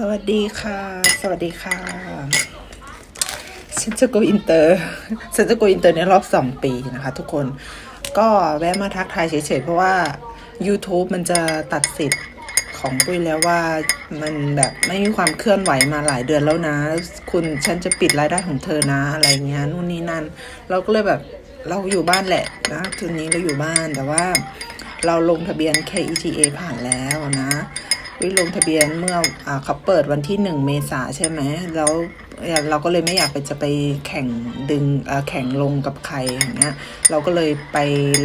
สวัสดีค่ะ สวัสดีค่ะ ฉันจะโกอินเตอร์ ฉันจะโกอินเตอร์ในรอบสองปีนะคะทุกคน ก็แวะมาทักทายเฉยๆ เพราะว่า YouTube มันจะตัดสิทธิ์ของปุ้ยแล้วว่ามันแบบไม่มีความเคลื่อนไหวมาหลายเดือนแล้วนะ คุณฉันจะปิดรายได้ของเธอนะอะไรเงี้ยนู่นนี่นั่น เราก็เลยแบบเราอยู่บ้านแหละนะทีนี้เราอยู่บ้านแต่ว่าเราลงทะเบียน KETA ผ่านแล้วนะ วิลงทะเบียนเมื่ออเขาเปิดวันที่หนึ่งเมษาใช่ไหมแล้วเราก็เลยไม่อยากไปจะไปแข่งดึงแข่งลงกับใครอย่างเงี้ยเราก็เลยไป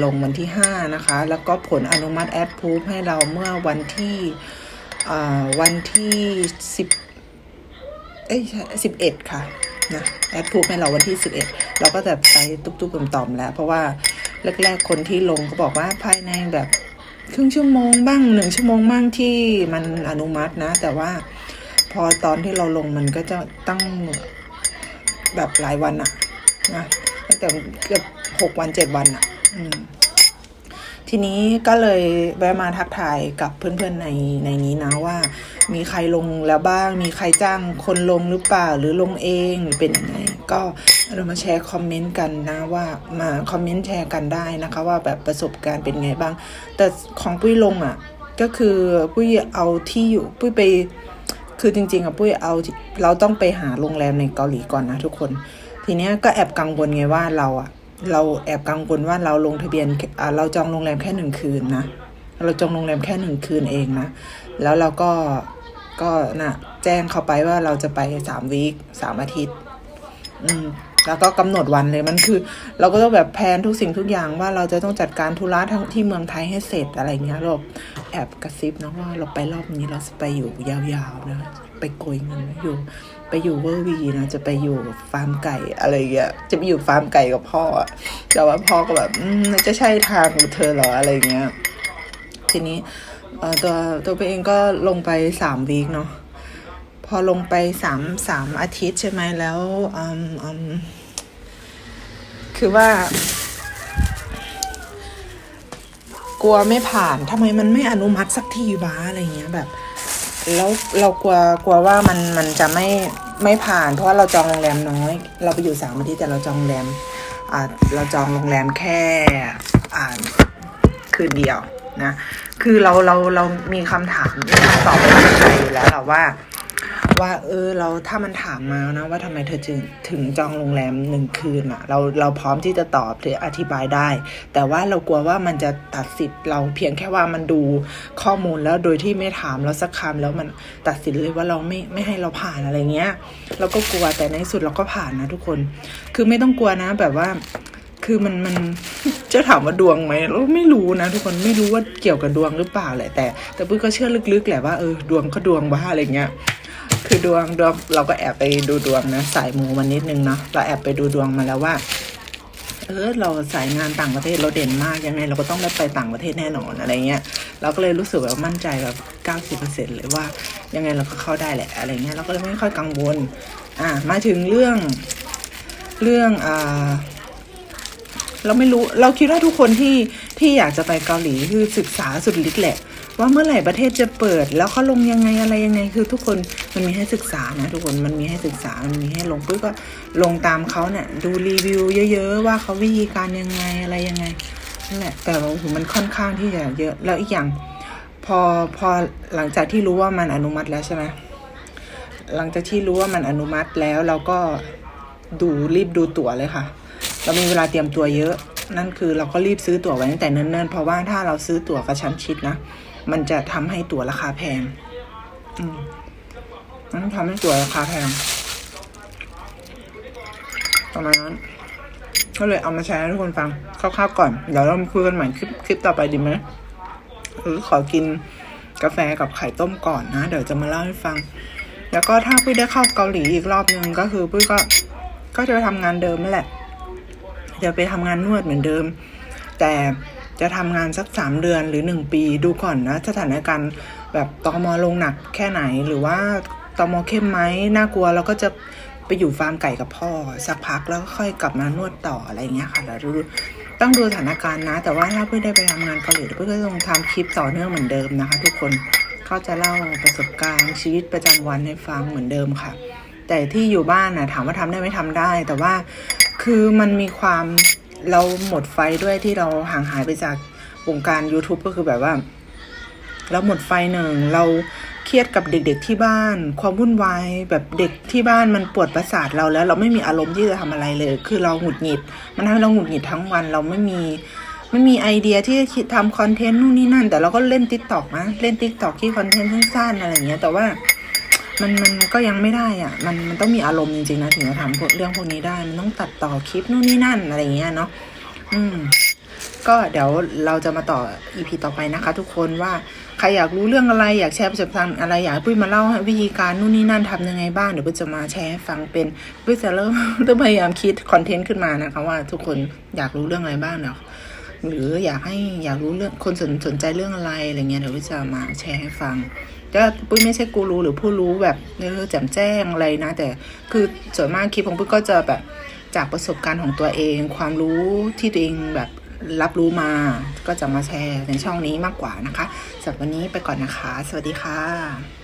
ลงวันที่ห้านะคะ แล้วก็ผลอนุมัติแอดพูฟให้เราเมื่อวันที่วันที่สิบเอ้ยสิบเอ็ดค่ะนะแอดพูฟให้เราวันที่สิบเอ็ดเราก็จะไปตุ๊บๆต่อมๆแล้ว เพราะว่าแรกๆคนที่ลงก็บอกว่าภายในแบบ ครึ่งชั่วโมงบ้างหนึ่งชั่วโมงบ้างที่มันอนุมัตินะ แต่ว่าพอตอนที่เราลงมันก็จะตั้งแบบหลายวันอะนะตั้งแต่เกือบหกวันเจ็ดวันอะอืมทีนี้ก็เลยแวะมาทักทายกับเพื่อนๆในในนี้นะว่า มีใครลงแล้วบ้าง มีใครจ้างคนลงหรือเปล่าหรือลงเองหรือเป็นยังไงก็ เรามาแชร์คอมเมนต์กันนะว่ามาคอมเมนต์แชร์กันได้นะคะว่าแบบประสบการณ์เป็นไงบ้าง แต่ของปุ้ยลงอะก็คือปุ้ยเอาที่อยู่ปุ้ยไปคือจริงๆอะปุ้ยเอาเราต้องไปหาโรงแรมในเกาหลีก่อนนะทุกคน ทีเนี้ยก็แอบกังวลไงว่าเราอะเราแอบกังวลว่าเราลงทะเบียนอ่าเราจองโรงแรมแค่หนึ่งคืนนะเราจองโรงแรมแค่หนึ่งคืนเองนะแล้วเราก็ก็น่ะแจ้งเขาไปว่าเราจะไปสามวีคสามอาทิตย์ อืม แล้วก็กำหนดวันเลยมันคือ เราก็ต้องแบบแพลนทุกสิ่งทุกอย่างว่าเราจะต้องจัดการธุระทั้งที่เมืองไทยให้เสร็จอะไรเงี้ยเราแอบกระซิบนะว่าเราไปรอบนี้เราจะไปอยู่ยาวๆนะไปโกยเงินอยู่ไปอยู่เวอร์วีนะจะไปอยู่ฟาร์มไก่อะไรเงี้ยจะไปอยู่ฟาร์มไก่กับพ่ออะแต่ว่าพ่อก็แบบจะใช่ทางของเธอหรออะไรเงี้ยทีนี้ตัวตัวเองก็ลงไปสามวีคเนาะ พอลงไปสามสามอาทิตย์ใช่ไหมแล้วอืมอืมคือว่ากลัวไม่ผ่านทำไมมันไม่อนุมัติสักทีวะอะไรเงี้ยแบบ แล้วเรากลัวกลัวว่ามันมันจะไม่ไม่ผ่าน เพราะว่าเราจองโรงแรมน้อย เราไปอยู่สามอาทิตย์แต่เราจองโรงแรมอ่าเราจองโรงแรมแค่อ่าคืนเดียวนะ คือเราเราเรามีคำถามตอบไปในใจอยู่แล้วแหละว่า ว่า เออเราถ้ามันถามมานะว่าทำไมเธอจึงถึงจองโรงแรมหนึ่งคืนอะเราเราพร้อมที่จะตอบหรืออธิบายได้ แต่ว่าเรากลัวว่ามันจะตัดสิทธิ์เราเพียงแค่ว่ามันดูข้อมูลแล้วโดยที่ไม่ถามเราสักคำแล้วมันตัดสินเลยว่าเราไม่ไม่ให้เราผ่านอะไรเงี้ย เราก็กลัวแต่ในที่สุดเราก็ผ่านนะทุกคน คือไม่ต้องกลัวนะแบบว่าคือมันมันจะถามว่าดวงไหมเราไม่รู้นะ ทุกคนไม่รู้ว่าเกี่ยวกับดวงหรือเปล่าแหละแต่ แต่ปุ้ยก็เชื่อลึกๆแหละว่าเออดวงก็ดวงบ้าอะไรเงี้ย คือดวงดวงเราก็แอบไปดูดวงนะสายมูมันนิดนึงเนาะเราแอบไปดูดวงมาแล้วว่า เออเราสายงานต่างประเทศเราเด่นมากยังไง เราก็ต้องได้ไปต่างประเทศแน่นอนอะไรเงี้ยเราก็เลยรู้สึกแบบมั่นใจแบบเก้าสิบเปอร์เซ็นเลยว่ายังไงเราก็เข้าได้แหละอะไรเงี้ยเราก็เลยไม่ค่อยกังวลอ่ามาถึงเรื่องเรื่องอ่าเราไม่รู้เราคิดว่าทุกคนที่ที่อยากจะไปเกาหลีคือศึกษาสุดฤทธิ์แหละ ว่าเมื่อไหร่ประเทศจะเปิด แล้วเขาลงยังไงอะไรยังไง คือทุกคนมันมีให้ศึกษานะทุกคนมันมีให้ศึกษามันมีให้ลงปุ๊บก็ลงตามเขาเนี่ยดูรีวิวเยอะ ๆ ว่าเขาวิธีการยังไงอะไรยังไงนั่นแหละแต่โอ้โหมันค่อนข้างที่จะเยอะแล้วอีกอย่างพอพอหลังจากที่รู้ว่ามันอนุมัติแล้วใช่ไหมหลังจากที่รู้ว่ามันอนุมัติแล้วเราก็ดูรีบดูตั๋วเลยค่ะ เรามีเวลาเตรียมตัวเยอะ นั่นคือเราก็รีบซื้อตั๋วไว้ตั้งแต่เนิ่นๆ เพราะว่าถ้าเราซื้อตั๋วกระชั้นชิดนะ มันจะทำให้ตั๋วราคาแพง อืมมันทำให้ตั๋วราคาแพงประมาณนั้นก็เลยเอามาแชร์ให้ทุกคนฟังคร่าวๆก่อน เดี๋ยวเราคุยกันใหม่คลิปคลิปต่อไปดีไหมหรือขอกินกาแฟกับไข่ต้มก่อนนะ เดี๋ยวจะมาเล่าให้ฟัง แล้วก็ถ้าปุ้ยได้เข้าเกาหลีอีกรอบนึงก็คือปุ้ยก็ก็จะไปทำงานเดิมนั่นแหละ จะไปทำงานนวดเหมือนเดิม แต่ จะทำงานสักสามเดือนหรือหนึ่งปีดูก่อนนะ สถานการณ์แบบตอมอลงหนักแค่ไหนหรือว่าตอมอเข้มไหมน่ากลัวเราก็จะไปอยู่ฟาร์มไก่กับพ่อ สักพักแล้วก็ค่อยกลับมานวดต่ออะไรอย่างเงี้ยค่ะเดี๋ยวดูต้องดูสถานการณ์นะ แต่ว่าถ้าเพื่อได้ไปทำงานเกาหลีเพื่อก็ต้องทำคลิปต่อเนื่องเหมือนเดิมนะคะ ทุกคนก็จะเล่าประสบการณ์ชีวิตประจำวันให้ฟังเหมือนเดิมค่ะ แต่ที่อยู่บ้านนะถามว่าทำได้ไม่ทำได้ แต่ว่าคือมันมีความ เราหมดไฟด้วยที่เราห่างหายไปจากวงการ YouTube ก็คือแบบว่า เราหมดไฟหนึ่งเราเครียดกับเด็กๆที่บ้าน ความวุ่นวายแบบเด็กที่บ้านมันปวดประสาทเราแล้ว เราไม่มีอารมณ์ที่จะทำอะไรเลย คือเราหงุดหงิด มันทำให้เราหงุดหงิดทั้งวัน เราไม่มีไม่มีไอเดียที่จะทำคอนเทนต์นู่นนี่นั่น แต่เราก็เล่นติ๊กต็อกนะเล่นติ๊กต็อกที่คอนเทนต์สั้นๆอะไรอย่างเงี้ยแต่ว่า มันมันก็ยังไม่ได้อะ มันมันต้องมีอารมณ์จริงๆนะถึงจะทำพวกเรื่องพวกนี้ได้ มันต้องตัดต่อคลิปนู่นนี่นั่นอะไรเงี้ยเนาะ อืม ก็เดี๋ยวเราจะมาต่อ EP ต่อไปนะคะ ทุกคนว่าใครอยากรู้เรื่องอะไรอยากแชร์ประสบการณ์อะไรอยากให้ปุ้ยมาเล่าให้วิธีการนู่นนี่นั่นทำยังไงบ้างเดี๋ยวปุ้ยจะมาแชร์ให้ฟังเป็นปุ้ยจะเริ่มต้องพยายามคิดคอนเทนต์ขึ้นมานะคะว่าทุกคนอยากรู้เรื่องอะไรบ้างเนาะหรืออยากให้อยากรู้เรื่องคนสนสนใจเรื่องอะไรอะไรเงี้ยเดี๋ยวปุ้ยจะมาแชร์ให้ฟัง ก็ปุ้ยไม่ใช่กูรู้หรือผู้รู้แบบเออแจ่มแจ้งอะไรนะ แต่คือส่วนมากคลิปของปุ้ยก็จะแบบจากประสบการณ์ของตัวเอง ความรู้ที่ตัวเองแบบรับรู้มา ก็จะมาแชร์ในช่องนี้มากกว่านะคะสำหรับวันนี้ไปก่อนนะคะ สวัสดีค่ะ